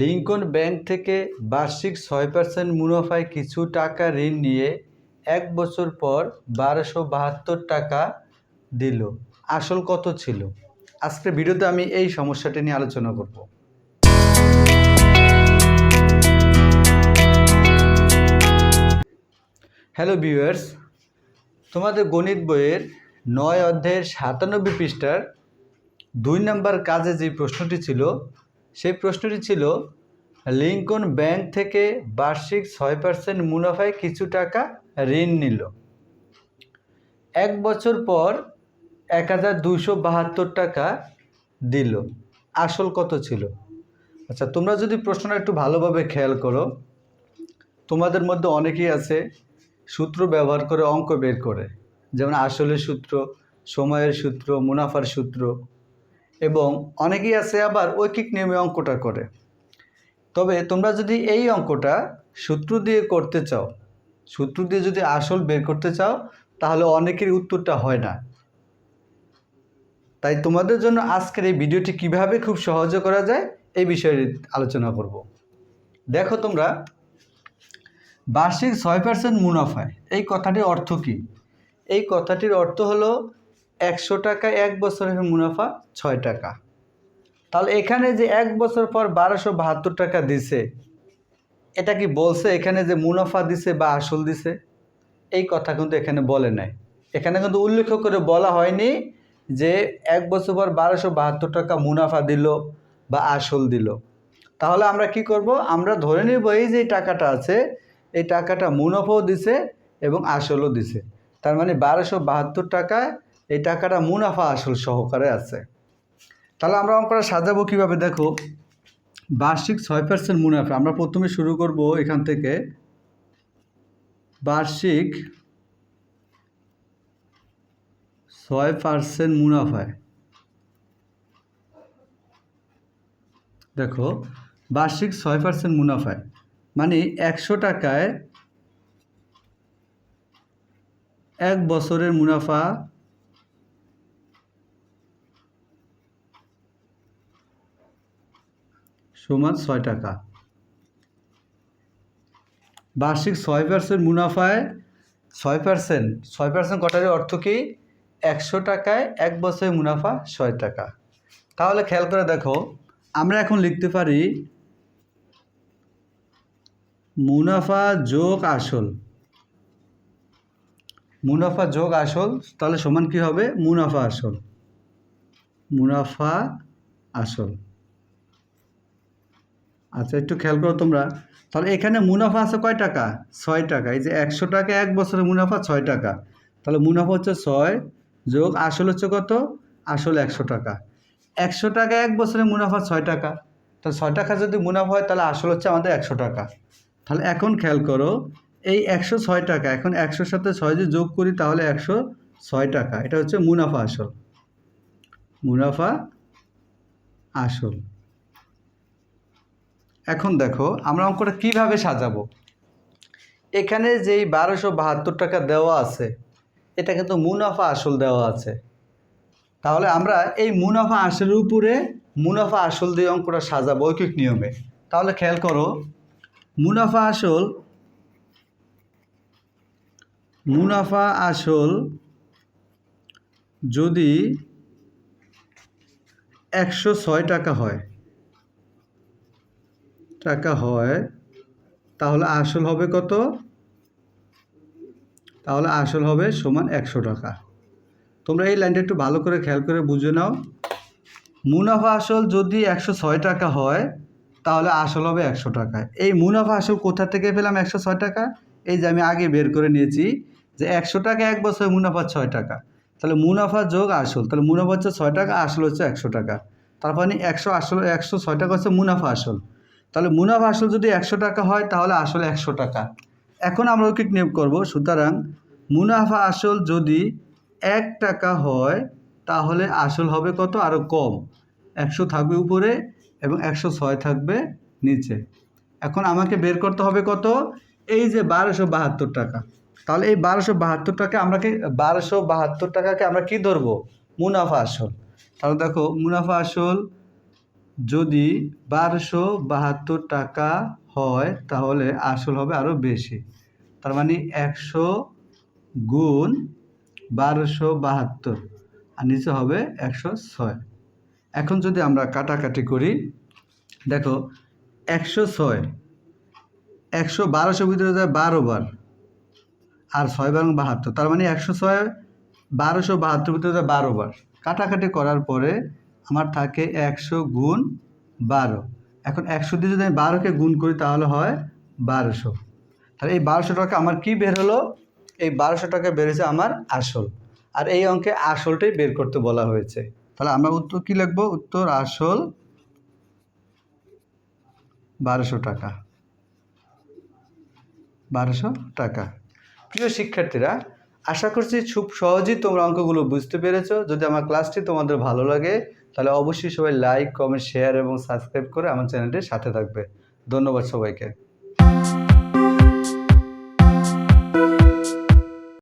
Lincoln bank থেকে বার্ষিক ছয় পার্সেন্ট মুনাফায় কিছু টাকা ঋণ নিয়ে এক বছর পর বারোশো বাহাত্তর টাকা দিল। আসল কত ছিল? আজকের ভিডিওতে আমি এই সমস্যাটি নিয়ে আলোচনা করব। হ্যালো ভিউয়ার্স, তোমাদের গণিত বইয়ের নয় অধ্যায়ের সাতানব্বই পৃষ্ঠার দুই নম্বর কাজে যে প্রশ্নটি ছিল সেই প্রশ্নটি ছিল, লিঙ্কন ব্যাংক থেকে বার্ষিক ছয় পার্সেন্ট মুনাফায় কিছু টাকা ঋণ নিল। এক বছর পর এক হাজার দুশো বাহাত্তর টাকা দিল। আসল কত ছিল? আচ্ছা তোমরা যদি প্রশ্নটা একটু ভালোভাবে খেয়াল করো, তোমাদের মধ্যে অনেকেই আছে সূত্র ব্যবহার করে অঙ্ক বের করে। যেমন আসলের সূত্র, সময়ের সূত্র, মুনাফার সূত্র। এবং অনেকেই আছে আবার ঐকিক নিয়মে অঙ্কটা করে। তবে তোমরা যদি এই অঙ্কটা সূত্র দিয়ে করতে চাও, সূত্র দিয়ে যদি আসল বের করতে চাও, তাহলে অনেকের উত্তরটা হয় না। তাই তোমাদের জন্য আজকের এই ভিডিওটি কীভাবে খুব সহজে করা যায়, এই বিষয়ে আলোচনা করব। দেখো তোমরা, বার্ষিক ছয় পার্সেন্ট মুনাফায়, এই কথাটির অর্থ কী? এই কথাটির অর্থ হলো একশো টাকা, এক বছরের মুনাফা ছয় টাকা। তাহলে এখানে যে এক বছর পর বারোশো বাহাত্তর টাকা দিছে, এটা কি বলছে এখানে যে মুনাফা দিছে বা আসল দিছে? এই কথা কিন্তু এখানে বলে নাই। এখানে কিন্তু উল্লেখ করে বলা হয়নি যে এক বছর পর বারোশো বাহাত্তর টাকা মুনাফা দিল বা আসল দিল। তাহলে আমরা কি করব? আমরা ধরে নিব এই যে টাকাটা আছে, এই টাকাটা মুনাফাও দিছে এবং আসলও দিছে। তার মানে বারোশো বাহাত্তর টাকায় এই টাকাটা মুনাফা আসল সহকারে আছে। তাহলে আমরা অঙ্কটা সাজাবো কীভাবে? দেখো, বার্ষিক ছয় পার্সেন্ট মুনাফা। আমরা প্রথমে শুরু করব এখান থেকে। বার্ষিক ছয় পার্সেন্ট মুনাফায়। দেখো, বার্ষিক ছয় পার্সেন্ট মুনাফায়। মানে একশো টাকায় এক বছরের মুনাফা সমান ছয় টাকা। বার্ষিক ছয় পার্সেন্ট মুনাফায় ছয় পার্সেন্ট ছয় পার্সেন্ট কটার অর্থ কি? একশো টাকায় এক বছরের মুনাফা ছয় টাকা। তাহলে খেয়াল করে দেখো, আমরা এখন লিখতে পারি মুনাফা যোগ আসল। মুনাফা যোগ আসল, তাহলে সমান কি হবে? মুনাফা আসল। মুনাফা আসল। আচ্ছা একটু খেয়াল করো তোমরা। তাহলে এখানে মুনাফা আছে কয় টাকা? ছয় টাকা। এই যে একশো টাকা এক বছরের মুনাফা ছয় টাকা। তাহলে মুনাফা হচ্ছে ছয় যোগ আসল হচ্ছে কত? আসল একশো টাকা। একশো টাকা এক বছরের মুনাফা ছয় টাকা। তাহলে ছয় টাকা যদি মুনাফা হয়, তাহলে আসল হচ্ছে আমাদের একশো টাকা। তাহলে এখন খেয়াল করো, এই একশো ছয় টাকা, এখন একশোর সাথে ছয় যদি যোগ করি, তাহলে একশো ছয় টাকা। এটা হচ্ছে মুনাফা আসল। মুনাফা আসল। এখন দেখো, আমরা অঙ্কটা কীভাবে সাজাবো? এখানে যেই বারোশো বাহাত্তর টাকা দেওয়া আছে, এটা কিন্তু মুনাফা আসল দেওয়া আছে। তাহলে আমরা এই মুনাফা আসলের উপরে মুনাফা আসল দিয়ে অঙ্কটা সাজাবো ঐকিক নিয়মে। তাহলে খেয়াল করো, মুনাফা আসল মুনাফা আসল যদি একশো ছয় টাকা হয় টাকা হয়, তাহলে আসল হবে কত? তাহলে আসল হবে সমান একশো টাকা। তোমরা এই লাইনটা একটু ভালো করে খেয়াল করে বুঝে নাও। মুনাফা আসল যদি একশো ছয় টাকা হয়, তাহলে আসল হবে একশো টাকা। এই মুনাফা আসল কোথা থেকে পেলাম একশো ছয় টাকা? এই যে আমি আগে বের করে নিয়েছি যে একশো টাকা এক বছর মুনাফা ছয় টাকা। তাহলে মুনাফা যোগ আসল, তাহলে মুনাফা হচ্ছে ছয় টাকা, আসল হচ্ছে একশো টাকা। তারপর মানে একশো আসল, একশো ছয় টাকা হচ্ছে মুনাফা আসল। তাহলে মুনাফা আসল যদি একশো টাকা হয়, তাহলে আসলে একশো টাকা। এখন আমরা ঐকিক নিয়োগ করব। সুতরাং মুনাফা আসল যদি এক টাকা হয়, তাহলে আসল হবে কত? আরও কম। একশো থাকবে উপরে এবং একশো ছয় থাকবে নিচে। এখন আমাকে বের করতে হবে কত? এই যে বারোশো বাহাত্তর টাকা। তাহলে এই বারোশো বাহাত্তর টাকা আমরাকে, বারোশো বাহাত্তর টাকাকে আমরা কি ধরবো? মুনাফা আসল। তাহলে দেখো, মুনাফা আসল যদি বারোশো বাহাত্তর টাকা হয়, তাহলে আসল হবে আরও বেশি। তার মানে একশো গুণ বারোশো বাহাত্তর, আর নিচে হবে একশো ছয়। এখন যদি আমরা কাটাকাটি করি, দেখো, একশো ছয়, একশো বারোশো ভিতরে যায় বারো বার, আর ছয় বার বাহাত্তর, তার মানে একশো ছয় বারোশো বাহাত্তর ভিতরে যায় বারো বার। কাটাকাটি করার পরে আমার থাকে একশো গুণ বারো। এখন একশো দিয়ে যদি আমি বারোকে গুণ করি তাহলে হয় বারোশো। তাহলে এই বারোশো টাকা আমার কি বের হলো? এই বারোশো টাকা বেড়েছে আমার আসল। আর এই অঙ্কে আসলটাই বের করতে বলা হয়েছে। তাহলে আমরা উত্তর কি লিখব? উত্তর আসল বারোশো টাকা। বারোশো টাকা। প্রিয় শিক্ষার্থীরা আশা করছি খুব সহজেই তোমরা অঙ্কগুলো বুঝতে পেরেছ। যদি আমার ক্লাসটি তোমাদের ভালো লাগে, তাহলে অবশ্যই সবাই লাইক কমেন্ট শেয়ার এবং সাবস্ক্রাইব করে আমার চ্যানেলটির সাথে থাকবে। ধন্যবাদ সবাইকে।